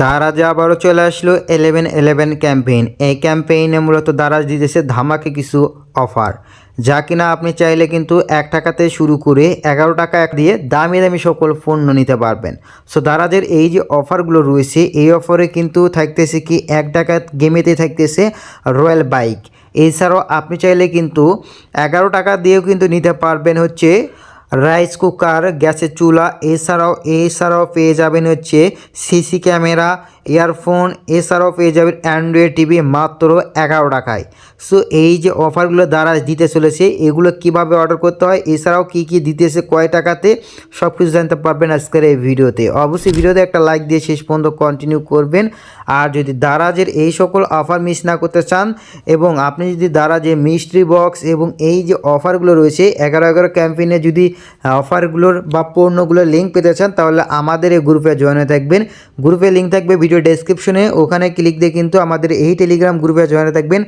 দারাজে আবারও চলে আসলো এলেভেন এলেভেন ক্যাম্পেইন এই ক্যাম্পেইনে মূলত দারাজ দিতেছে ধামাকে কিছু অফার যা কিনা আপনি চাইলে কিন্তু এক টাকাতে শুরু করে এগারো টাকা এক দিয়ে দামি দামি সকল পণ্য নিতে পারবেন। সো দারাজের এই যে অফারগুলো রয়েছে, এই অফারে কিন্তু থাকতেছে কি, এক টাকা গেমেতে থাকতেছে রয়্যাল বাইক। এছাড়াও আপনি চাইলে কিন্তু এগারো টাকা দিয়েও কিন্তু নিতে পারবেন হচ্ছে রাইস কুকার, গ্যাসের চুলা, এছাড়াও এছাড়াও পেয়ে যাবেন হচ্ছে সিসি ক্যামেরা, ইয়ারফোন, এছাড়াও পেয়ে যাবেন অ্যান্ড্রয়েড টিভি মাত্র এগারো টাকায়। সো এই যে অফারগুলো দ্বারা দিতে চলেছে, এগুলো কীভাবে অর্ডার করতে হয়, এছাড়াও কী কী দিতেছে, কয় টাকাতে সব কিছু জানতে পারবেন আজকের এই ভিডিওতে। অবশ্যই ভিডিওতে একটা লাইক দিয়ে শেষ পর্যন্ত কন্টিনিউ করবেন। আর যদি দারাজের এই সকল অফার মিস না করতে চান, এবং আপনি যদি দারাজে মিস্ট্রি বক্স এবং এই যে অফারগুলো রয়েছে, এগারো এগারো ক্যাম্পেইনে যদি অফারগুলোর বা পণ্যগুলোর লিঙ্ক পেতে চান, তাহলে আমাদের এই গ্রুপে জয়েন হয়ে থাকবেন। গ্রুপে লিঙ্ক থাকবে ভিডিও ডেসক্রিপশনে ওখানে ক্লিক দিয়ে কিন্তু আমাদের এই টেলিগ্রাম গ্রুপে জয়েন হয়ে থাকবেন।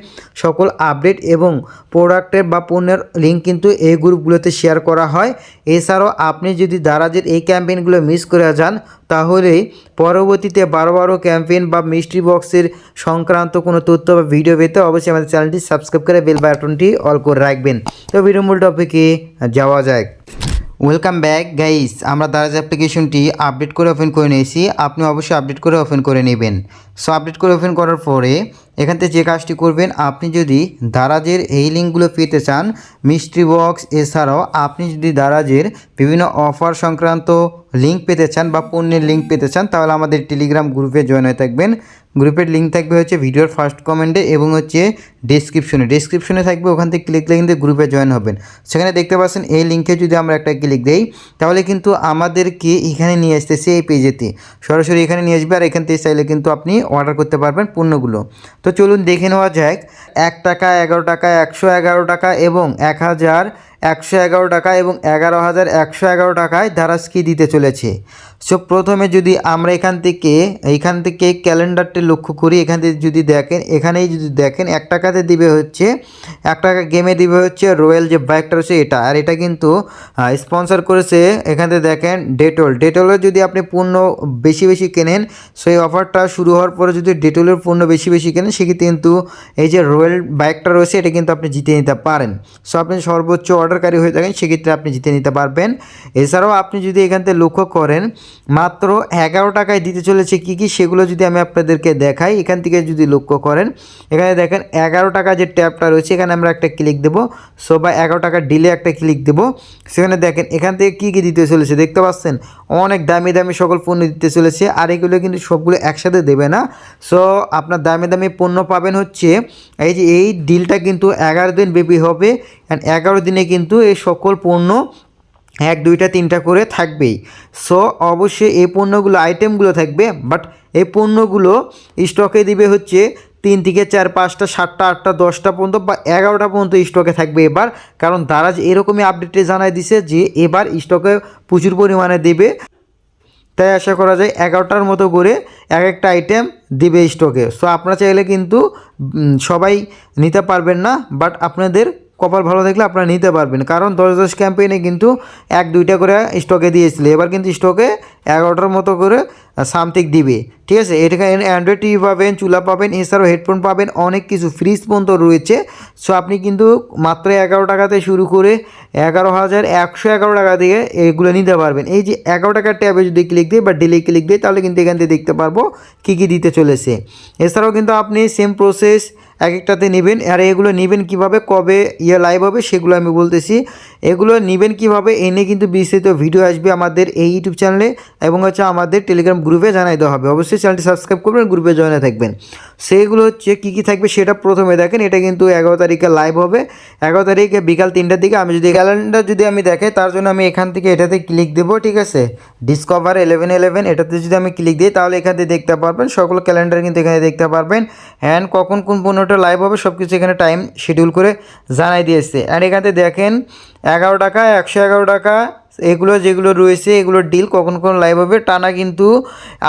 সকল আপডেট এবং প্রোডাক্টের বা পণ্যের লিঙ্ক কিন্তু এই গ্রুপগুলোতে শেয়ার করা হয়। এছাড়াও আপনি যদি দারাজের এই ক্যাম্পেইনগুলো মিস করে যান, তাহলে পরবর্তীতে বারো বারো ক্যাম্পেইন বা মিস্ট্রি বক্সের সংক্রান্ত কোনো তথ্য বা ভিডিও পেতে অবশ্যই আমাদের চ্যানেলটি সাবস্ক্রাইব করে বেল বাটনটি অল করে রাখবেন। তো ভিডিও মূল টপিকে যাওয়া যায় ওয়েলকাম ব্যাক গাইস আমরা দারাজ অ্যাপ্লিকেশনটি আপডেট করে ওপেন করে নিয়েছি। আপনি অবশ্যই আপডেট করে ওপেন করে নেবেন। সো আপডেট করে ওপেন করার পরে এখান থেকে যে কাজটি করবেন, আপনি যদি দারাজের এই লিঙ্কগুলো পেতে চান মিস্ট্রি বক্স এছাড়াও আপনি যদি দারাজের বিভিন্ন অফার সংক্রান্ত লিঙ্ক পেতে চান বা পণ্যের লিঙ্ক পেতে চান, তাহলে আমাদের টেলিগ্রাম গ্রুপে জয়েন হয়ে থাকবেন। গ্রুপের লিঙ্ক থাকবে হচ্ছে ভিডিওর ফার্স্ট কমেন্টে এবং হচ্ছে ডিসক্রিপশনে। ডিসক্রিপশনে থাকবে, ওখান থেকে ক্লিক দিয়ে কিন্তু গ্রুপে জয়েন হবেন। সেখানে দেখতে পাচ্ছেন এই লিঙ্কে যদি আমরা একটা ক্লিক দেই, তাহলে কিন্তু আমাদেরকে এখানে নিয়ে আসতেছে এই পেজেতে সরাসরি এখানে নিয়ে আসবে আর এখান থেকে চাইলে কিন্তু আপনি অর্ডার করতে পারবেন পণ্যগুলো। তো চলুন দেখে নেওয়া যাক, এক টাকা, এগারো টাকা, একশো এগারো টাকা এবং এক হাজার একশো এগারো টাকা এবং এগারো হাজার একশো এগারো টাকায় দারাজ কি দিতে চলেছে। সো প্রথমে যদি আমরা এখান থেকে এইখান থেকে ক্যালেন্ডারটি লক্ষ্য করি, এখান থেকে যদি দেখেন, এখানেই যদি দেখেন, এক টাকাতে দিবে হচ্ছে, এক টাকা গেমে দিবে হচ্ছে রয়্যাল যে বাইকটা রয়েছে এটা। আর এটা কিন্তু স্পন্সর করেছে, এখান থেকে দেখেন ডেটল ডেটলের যদি আপনি পণ্য বেশি বেশি কেনেন, সেই অফারটা শুরু হওয়ার পরে যদি ডেটলের পণ্য বেশি বেশি কেনেন, সেক্ষেত্রে কিন্তু এই যে রয়্যাল বাইকটা রয়েছে, এটা কিন্তু আপনি জিতে নিতে পারেন। সো আপনি সর্বোচ্চ অর্ডারকারী হয়ে থাকেন, সেক্ষেত্রে আপনি জিতে নিতে পারবেন। এছাড়াও আপনি যদি এখান থেকে লক্ষ্য করেন, মাত্র এগারো টাকায় দিতে চলেছে কী কী, সেগুলো যদি আমি আপনাদেরকে দেখাই, এখান থেকে যদি লক্ষ্য করেন, এখানে দেখেন এগারো টাকা যে ট্যাবটা রয়েছে, এখানে আমরা একটা ক্লিক দেবো। সো বা এগারো টাকা ডিলে একটা ক্লিক দেবো। সেখানে দেখেন, এখান থেকে কী কী দিতে চলেছে, দেখতে পাচ্ছেন? অনেক দামি দামি সকল পণ্য দিতে চলেছে, আর এগুলো কিন্তু সবগুলো একসাথে দেবে না। সো আপনার দামি দামি পণ্য পাবেন হচ্ছে, এই যে এই ডিলটা কিন্তু এগারো দিন ব্যাপী হবে অ্যান্ড এগারো দিনে কিন্তু এই সকল পণ্য এক, দুইটা, তিনটা করে থাকবেই। সো অবশ্যই এই পণ্যগুলো আইটেমগুলো থাকবে বাট এই পণ্যগুলো স্টকে দিবে হচ্ছে তিন থেকে চার, পাঁচটা, সাতটা, আটটা, দশটা পর্যন্ত বা এগারোটা পর্যন্ত স্টকে থাকবে এবার। কারণ দারাজ এরকমই আপডেটে জানাই দিছে যে এবার স্টকে প্রচুর পরিমাণে দেবে। তাই আশা করা যায় এগারোটার মতো করে এক একটা আইটেম দিবে স্টকে সো আপনারা চাইলে কিন্তু সবাই নিতে পারবেন না বাট আপনাদের কপাল ভালো থাকলে আপনারা নিতে পারবেন। কারণ দশ দশ ক্যাম্পেইনে কিন্তু এক দুইটা করে স্টকে দিয়েছিল। এবার কিন্তু স্টকে এগারোটার মতো করে সামথিং দিবে। ঠিক আছে? এটাকে অ্যান্ড্রয়েড টিভি পাবেন, চুলা পাবেন এছাড়াও হেডফোন পাবেন, অনেক কিছু ফ্রিজ পর্যন্ত রয়েছে। সো আপনি কিন্তু মাত্র এগারো টাকাতে শুরু করে এগারো হাজার একশো এগারো টাকা দিয়ে এগুলো নিতে পারবেন। এই যে এগারো টাকার ট্যাবে যদি ক্লিক দিই বা ডেলি ক্লিক দিই তাহলে কিন্তু এখান থেকে দেখতে পারব কী কী দিতে চলেছে। এছাড়াও কিন্তু আপনি সেম প্রসেস এক একটাতে নেবেন। আর এগুলো নেবেন কীভাবে, কবে ইয়ে লাইভ হবে, সেগুলো আমি বলতেছি। এগুলো নেবেন কীভাবে, এনে কিন্তু বিস্তারিত ভিডিও আসবে আমাদের এই ইউটিউব চ্যানেলে এবং হচ্ছে আমাদের টেলিগ্রাম গ্রুপে জানাই দেওয়া হবে। অবশ্যই চ্যানেলটি সাবস্ক্রাইব করবেন গ্রুপে জয়েনে থাকবেন। সেইগুলো হচ্ছে কী কী থাকবে সেটা প্রথমে দেখেন, এটা কিন্তু এগারো তারিখে লাইভ হবে। এগারো তারিখে বিকাল তিনটার দিকে আমি যদি ক্যালেন্ডার যদি আমি দেখাই, তার জন্য আমি এখান থেকে এটাতে ক্লিক দেবো, ঠিক আছে? ডিসকভার ইলেভেন ইলেভেন এটাতে যদি আমি ক্লিক দিই, তাহলে এখান থেকে দেখতে পারবেন, সকল ক্যালেন্ডার কিন্তু এখানে দেখতে পারবেন। অ্যান্ড কখন কোন পণ্যটা লাইভ হবে সব কিছু এখানে টাইম শিডিউল করে জানাই দিয়েছে। অ্যান্ড এখান থেকে দেখেন, এগারো টাকা, একশো এগারো টাকা এগুলো যেগুলো রয়েছে, এগুলো ডিল কখন কখন লাইভ হবে, টানা কিন্তু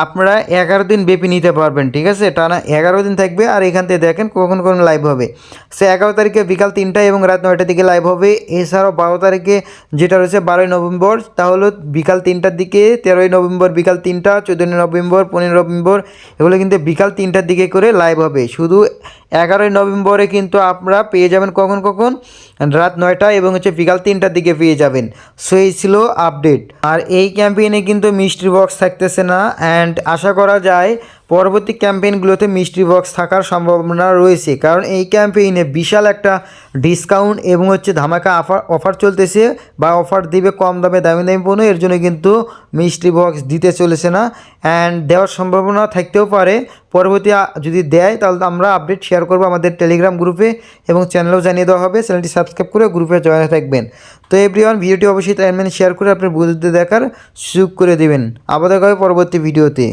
আপনারা এগারো দিন ব্যাপী নিতে পারবেন, ঠিক আছে? টানা এগারো দিন থাকবে আর এখান থেকে দেখেন কখন কখন লাইভ হবে। সে এগারো তারিখে বিকাল তিনটায় এবং রাত নয়টার দিকে লাইভ হবে। এছাড়াও বারো তারিখে যেটা রয়েছে, বারোই নভেম্বর তাহলে বিকাল তিনটার দিকে, তেরোই নভেম্বর বিকাল তিনটা, চোদ্দোই নভেম্বর পনেরো নভেম্বর, এগুলো কিন্তু বিকাল তিনটার দিকে করে লাইভ হবে। শুধু এগারোই নভেম্বরে কিন্তু আপনারা পেয়ে যাবেন কখন কখন? রাত নয়টা এবং হচ্ছে বিকাল তিনটার দিকে পেয়ে যাবেন। সো এই ছিল আপডেট আর এই ক্যাম্পেইনে কিন্তু মিস্ট্রি বক্স থাকতেছে না অ্যান্ড আশা করা যায় পরবর্তী ক্যাম্পেইনগুলোতে মিস্ট্রি বক্স থাকার সম্ভাবনা রয়েছে, কারণ এই ক্যাম্পেইনে বিশাল একটা ডিসকাউন্ট এবং হচ্ছে ধামাকা অফার অফার চলতেছে বা অফার দিবে কম দামে দামি দামি পণ্য, এর জন্য কিন্তু মিস্ট্রি বক্স দিতে চলেছে না। অ্যান্ড দেওয়ার সম্ভাবনা থাকতেও পারে। পরবর্তী যদি দেয়, তাহলে আমরা আপডেট শেয়ার করব আমাদের টেলিগ্রাম গ্রুপে এবং চ্যানেলেও জানিয়ে দেওয়া হবে। চ্যানেলটি সাবস্ক্রাইব করে গ্রুপে জয়েন থাকবেন। তো এভরিওয়ান, ভিডিওটি অবশ্যই টাইম শেয়ার করে আপনার বুঝতে দেখার সুযোগ করে দেবেন। আবার দেখা হবে পরবর্তী ভিডিওতে।